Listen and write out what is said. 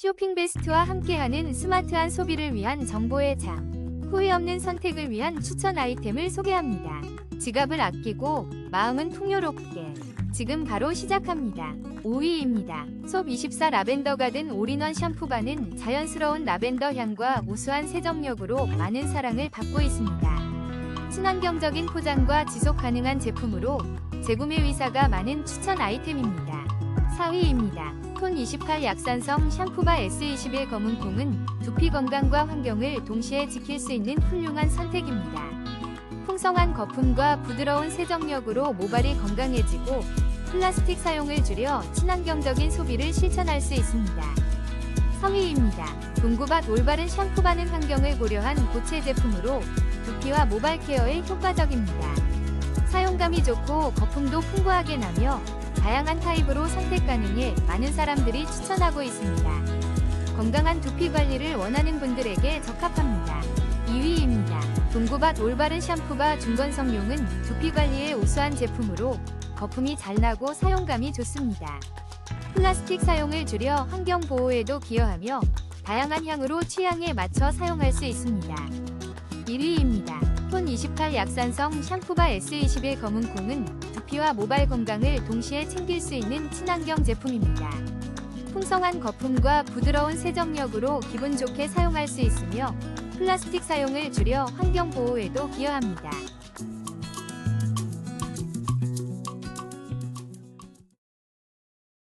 쇼핑 베스트와 함께하는 스마트한 소비를 위한 정보의 장. 후회 없는 선택을 위한 추천 아이템을 소개합니다. 지갑을 아끼고 마음은 풍요롭게. 지금 바로 시작합니다. 5위입니다. 솝24 라벤더 가든 올인원 샴푸바는 자연스러운 라벤더 향과 우수한 세정력으로 많은 사랑을 받고 있습니다. 친환경적인 포장과 지속 가능한 제품으로 재구매 의사가 많은 추천 아이템입니다. 4위입니다. 톤 28 약산성 샴푸바 S21 검은콩은 두피 건강과 환경을 동시에 지킬 수 있는 훌륭한 선택입니다. 풍성한 거품과 부드러운 세정력으로 모발이 건강해지고 플라스틱 사용을 줄여 친환경적인 소비를 실천할 수 있습니다. 3위입니다. 동구밭 올바른 샴푸 바는 환경을 고려한 고체 제품으로 두피와 모발 케어에 효과적입니다. 사용감이 좋고 거품도 풍부하게 나며 다양한 타입으로 선택 가능해 많은 사람들이 추천하고 있습니다. 건강한 두피 관리를 원하는 분들에게 적합합니다. 2위입니다. 동구밭 올바른 샴푸바 중건성용은 두피 관리에 우수한 제품으로 거품이 잘 나고 사용감이 좋습니다. 플라스틱 사용을 줄여 환경 보호에도 기여하며 다양한 향으로 취향에 맞춰 사용할 수 있습니다. 1위입니다. 톤28 약산성 샴푸바 S21 검은콩은 두피와 모발 건강을 동시에 챙길 수 있는 친환경 제품입니다. 풍성한 거품과 부드러운 세정력으로 기분 좋게 사용할 수 있으며 플라스틱 사용을 줄여 환경 보호에도 기여합니다.